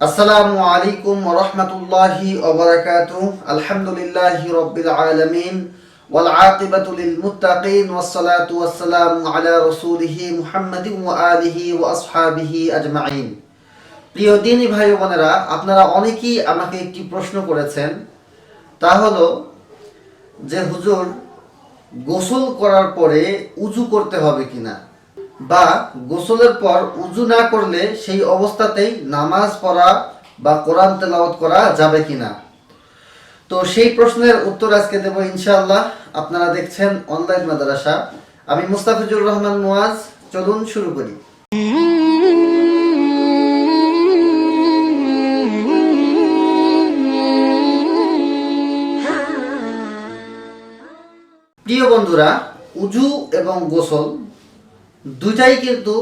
আসসালামু আলাইকুম রহমতুল্লাহি ওবরাকাতু আলহামদুলিল্লাহি রব্বিল আলামিন ওয়াল আকিবাতু লিল মুত্তাকিন ওয়াস সালাতু ওয়াস সালামু আলা রাসূলিহি মুহাম্মাদিন ওয়া আলিহি ওয়া আসহাবিহি আজমাইন। প্রিয় দিনী ভাই বোনেরা, আপনারা অনেকেই আমাকে একটি প্রশ্ন করেছেন। তা হলো যে হুজুর গোসল করার পরে উজু করতে হবে কিনা? বা গোসলের পর উজু না করলে সেই অবস্থাতেই নামাজ পড়া বা কোরআন তেলাওয়াত করা যাবে কিনা? তো সেই প্রশ্নের উত্তর আজকে দেব ইনশাআল্লাহ। আপনারা দেখছেন অনলাইন মাদ্রাসা। আমি মুস্তাফিজুর রহমান মুয়াজ, চলুন শুরু করি। প্রিয় বন্ধুরা, উজু এবং গোসল দুইটাই কিন্তু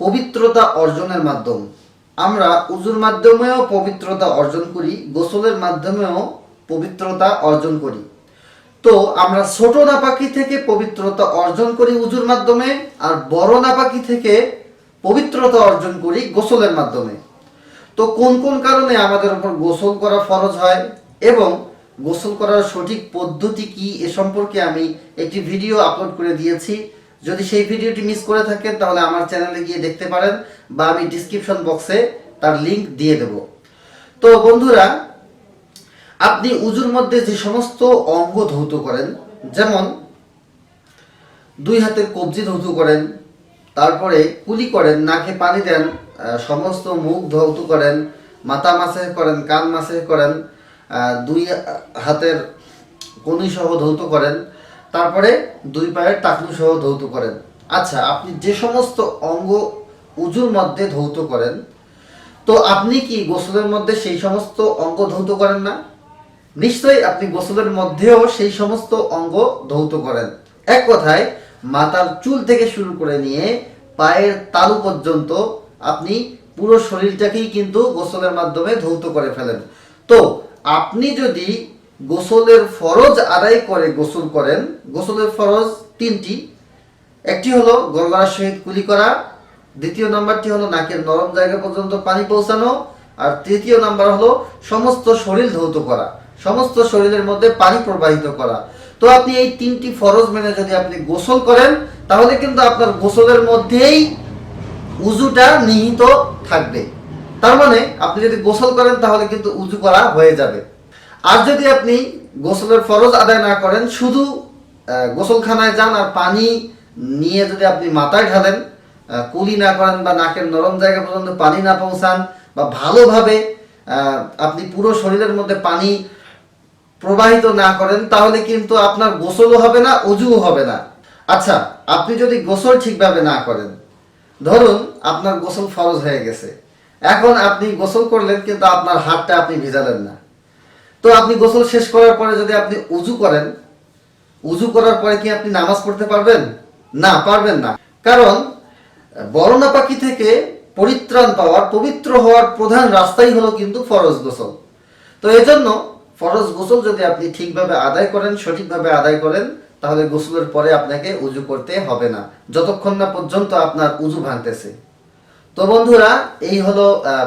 পবিত্রতা অর্জনের মাধ্যম। আমরা উজুর মাধ্যমেও পবিত্রতা অর্জন করি, গোসলের মাধ্যমেও পবিত্রতা অর্জন করি। তো আমরা ছোট নাপাকি থেকে পবিত্রতা অর্জন করি উজুর মাধ্যমে আর বড় নাপাকি থেকে পবিত্রতা অর্জন করি গোসলের মাধ্যমে। তো কোন কোন কারণে আমাদের উপর গোসল করা ফরজ হয় এবং গোসল করার সঠিক পদ্ধতি কি এ সম্পর্কে আমি একটি ভিডিও আপলোড করে দিয়েছি। যদি সেই ভিডিওটি মিস করে থাকেন, তাহলে আমার চ্যানেলে গিয়ে দেখতে পারেন বা আমি ডিসক্রিপশন বক্সে তার লিংক দিয়ে দেব। তো বন্ধুরা, আপনি উজুর মধ্যে যে সমস্ত অঙ্গ ধৌত করেন, যেমন দুই হাতের কবজি ধৌত করেন, তারপরে কুলি করেন, নাকে পানি দেন সমস্ত মুখ ধৌত করেন, মাথা মাসে করেন, কান মাসে করেন দুই হাতের কনুই সহ ধৌত করেন তারপরে দুই পায়ের টাকনু সহ ধৌত করেন। আচ্ছা আপনি যে সমস্ত অঙ্গ উজুর মধ্যে ধৌত করেন, তো আপনি কি গোসলের মধ্যে সেই সমস্ত অঙ্গ ধৌত করেন না? নিশ্চয়ই আপনি গোসলের মধ্যেও সেই সমস্ত অঙ্গ ধৌত করেন। এক কথায় মাথার চুল থেকে শুরু করে নিয়ে পায়ের তালু পর্যন্ত আপনি পুরো শরীরটাকেই কিন্তু গোসলের মাধ্যমে ধৌত করে ফেলেন। তো, আপনি যদি গোসলের ফরজ আদায় করে গোসল করেন। গোসলের ফরজ তিনটি। একটি হলো গলগলার সহিত কুলি করা। দ্বিতীয় নাম্বারটি হলো নাকের নরম জায়গা পর্যন্ত পানি পৌঁছানো। আর তৃতীয় নাম্বার হলো সমস্ত শরীর ধৌত করা। সমস্ত শরীরের মধ্যে পানি প্রবাহিত করা। তো আপনি এই তিনটি ফরজ মেনে যদি আপনি গোসল করেন, তাহলে কিন্তু আপনার গোসলের মধ্যেই উজুটা নিহিত থাকবে। তার মানে আপনি যদি গোসল করেন, তাহলে কিন্তু উজু করা হয়ে যাবে। আর যদি আপনি গোসলের ফরজ আদায় না করেন, শুধু গোসলখানায় যান আর পানি নিয়ে যদি আপনি মাথায় ঢালেন কুলি না করেন বা নাকের নরম জায়গা পর্যন্ত পানি না পৌঁছান বা ভালোভাবে আপনি পুরো শরীরের মধ্যে পানি প্রবাহিত না করেন, তাহলে কিন্তু আপনার গোসলও হবে না অজুও হবে না। আচ্ছা আপনি যদি গোসল ঠিকভাবে না করেন, ধরুন আপনার গোসল ফরজ হয়ে গেছে। এখন আপনি গোসল করলেন, কিন্তু আপনার হাতটা আপনি ভিজালেন না। তো আপনি গোসল শেষ করার পরে যদি আপনি উজু করেন, উজু করার পরে কি আপনি নামাজ পড়তে পারবেন? না পারবেন না। কারণ বরণা পাখি থেকে পরিত্রাণ পাওয়ার, পবিত্র হওয়ার প্রধান রাস্তাই হলো কিন্তু ফরজ গোসল। তো এজন্য ফরজ গোসল যদি আপনি ঠিকভাবে আদায় করেন, সঠিকভাবে আদায় করেন, তাহলে গোসলের পরে আপনাকে উজু করতে হবে না। যতক্ষণ না পর্যন্ত আপনার উজু ভাঙতেছে। তো বন্ধুরা, এই হলো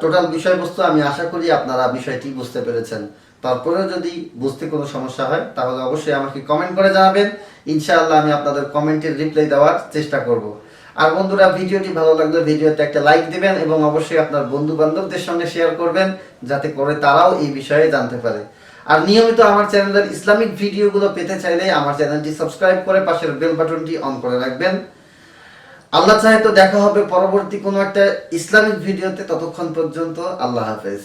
টোটাল বিষয়বস্তু। আমি আশা করি আপনারা বিষয়টি বুঝতে পেরেছেন। তারপরেও যদি বুঝতে কোনো সমস্যা হয়, তাহলে অবশ্যই আমাকে কমেন্ট করে জানাবেন। ইনশাআল্লাহ আমি আপনাদের কমেন্টের রিপ্লাই দেওয়ার চেষ্টা করব। আর বন্ধুরা, ভিডিওটি ভালো লাগলে ভিডিওতে একটা লাইক দিবেন এবং অবশ্যই আপনার বন্ধু বান্ধবদের সঙ্গে শেয়ার করবেন, যাতে করে তারাও এই বিষয়ে জানতে পারে। আর নিয়মিত আমার চ্যানেলের ইসলামিক ভিডিওগুলো পেতে চাইলে আমার চ্যানেলটি সাবস্ক্রাইব করে পাশের বেল বাটনটি অন করে রাখবেন। আল্লাহ চাহে তো দেখা হবে পরবর্তী কোনো একটা ইসলামিক ভিডিওতে। ততক্ষণ পর্যন্ত আল্লাহ হাফেজ।